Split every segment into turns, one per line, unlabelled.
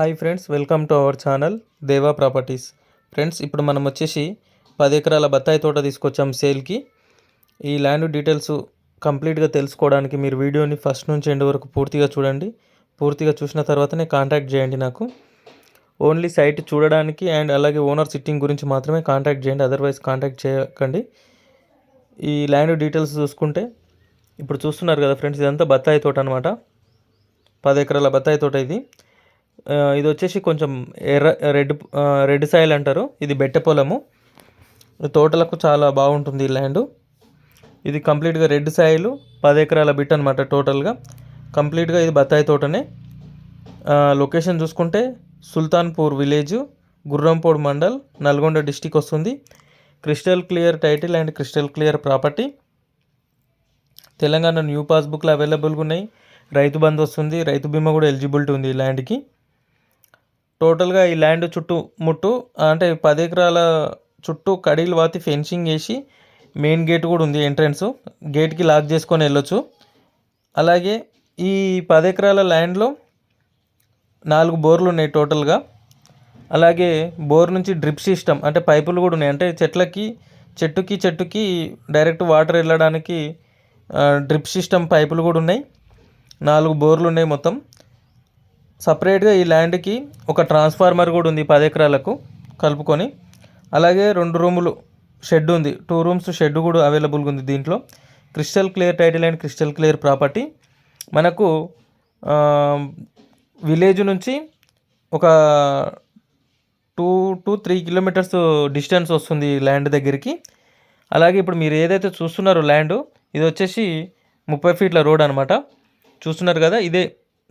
Hi friends welcome to our channel Deva properties friends ఇప్పుడు మనం వచ్చేసి పది ఎకరాల బత్తాయి తోట తీసుకొచ్చాం సేల్కి ఈ ల్యాండ్ డీటెయిల్స్ కంప్లీట్గా తెలుసుకోవడానికి మీరు వీడియోని ఫస్ట్ నుంచి ఎండ్ వరకు పూర్తిగా చూడండి. పూర్తిగా చూసిన తర్వాతనే కాంటాక్ట్ చేయండి నాకు. ఓన్లీ సైట్ చూడడానికి అండ్ అలాగే ఓనర్ సిట్టింగ్ గురించి మాత్రమే కాంటాక్ట్ చేయండి అదర్వైజ్ కాంటాక్ట్ చేయకండి. ఈ ల్యాండ్ డీటెయిల్స్ చూసుకుంటే ఇప్పుడు చూస్తున్నారు కదా ఫ్రెండ్స్ ఇదంతా బత్తాయి తోట అనమాట పది ఎకరాల బత్తాయి తోట ఇది. ఇది వచ్చేసి కొంచెం ఎర్ర రెడ్ రెడ్ సాయిల్ అంటారు. ఇది బెట్టె పొలము. తోటలకు చాలా బాగుంటుంది ఈ ల్యాండ్. ఇది కంప్లీట్గా రెడ్ సాయిల్ పది ఎకరాల బిట్ అనమాట టోటల్గా. కంప్లీట్గా ఇది బత్తాయి తోటనే. లొకేషన్ చూసుకుంటే సుల్తాన్పూర్ విలేజ్ గుర్రంపోడ్ మండల్ నల్గొండ డిస్టిక్ వస్తుంది. Crystal clear title and crystal clear property. Telangana new పాస్బుక్లు అవైలబుల్గా ఉన్నాయి. రైతు బంధు వస్తుంది. రైతు బీమా కూడా ఎలిజిబిలిటీ ఉంది ఈ ల్యాండ్కి. టోటల్గా ఈ ల్యాండ్ చుట్టూ ముట్టు అంటే పది ఎకరాల చుట్టూ కడీలు వాతి ఫెన్సింగ్ వేసి మెయిన్ గేట్ కూడా ఉంది ఎంట్రన్స్. గేట్కి లాక్ చేసుకొని వెళ్ళొచ్చు. అలాగే ఈ పది ఎకరాల ల్యాండ్లో నాలుగు బోర్లు ఉన్నాయి టోటల్గా. అలాగే బోర్ నుంచి డ్రిప్ సిస్టమ్ అంటే పైపులు కూడా ఉన్నాయి. అంటే చెట్లకి చెట్టుకి చెట్టుకి డైరెక్ట్ వాటర్ వెళ్ళడానికి డ్రిప్ సిస్టమ్ పైపులు కూడా ఉన్నాయి. నాలుగు బోర్లు ఉన్నాయి మొత్తం. సపరేట్గా ఈ ల్యాండ్కి ఒక ట్రాన్స్ఫార్మర్ కూడా ఉంది పది ఎకరాలకు కలుపుకొని. అలాగే రెండు రూములు షెడ్ ఉంది. టూ రూమ్స్ షెడ్ కూడా అవైలబుల్గా ఉంది దీంట్లో. Crystal clear title and crystal clear property. మనకు విలేజ్ నుంచి ఒక two to three kilometers distance వస్తుంది ల్యాండ్ దగ్గరికి. అలాగే ఇప్పుడు మీరు ఏదైతే చూస్తున్నారో ల్యాండ్ ఇది వచ్చేసి ముప్పై ఫీట్ల రోడ్ అనమాట చూస్తున్నారు కదా ఇదే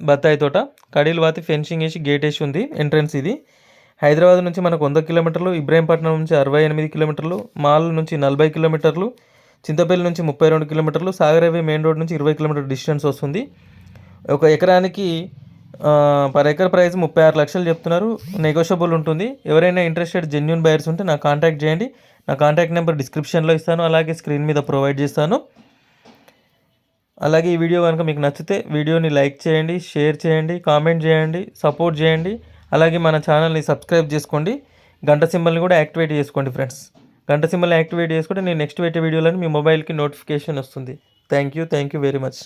బత్తాయి తోట కడీలు వాతి ఫెన్సింగ్ వేసి గేట్ వేసి ఉంది ఎంట్రన్స్ ఇది. హైదరాబాద్ నుంచి మనకు వంద కిలోమీటర్లు ఇబ్రాహీంపట్నం నుంచి అరవై ఎనిమిది కిలోమీటర్లు మాల్ నుంచి నలభై కిలోమీటర్లు చింతపల్లి నుంచి ముప్పై రెండు కిలోమీటర్లు సాగర్ మెయిన్ రోడ్ నుంచి ఇరవై కిలోమీటర్ డిస్టెన్స్ వస్తుంది. ఒక ఎకరానికి పర్ ఎకర్ ప్రైస్ ముప్పై ఆరు లక్షలు చెప్తున్నారు. నెగోషియబుల్ ఉంటుంది. ఎవరైనా ఇంట్రెస్టెడ్ జెన్యున్ బయర్స్ ఉంటే నాకు కాంటాక్ట్ చేయండి. నా కాంటాక్ట్ నెంబర్ డిస్క్రిప్షన్లో ఇస్తాను. అలాగే స్క్రీన్ మీద ప్రొవైడ్ చేస్తాను. అలాగే ఈ వీడియో కనుక మీకు నచ్చితే వీడియోని లైక్ చేయండి షేర్ చేయండి కామెంట్ చేయండి సపోర్ట్ చేయండి. అలాగే మన ఛానల్ని సబ్స్క్రైబ్ చేసుకోండి. గంట సింబల్ని కూడా యాక్టివేట్ చేసుకోండి ఫ్రెండ్స్. గంట సింబల్ యాక్టివేట్ చేసుకుంటే నేను నెక్స్ట్ పెట్టే వీడియోలను మీ మొబైల్కి నోటిఫికేషన్ వస్తుంది. Thank you thank you very much.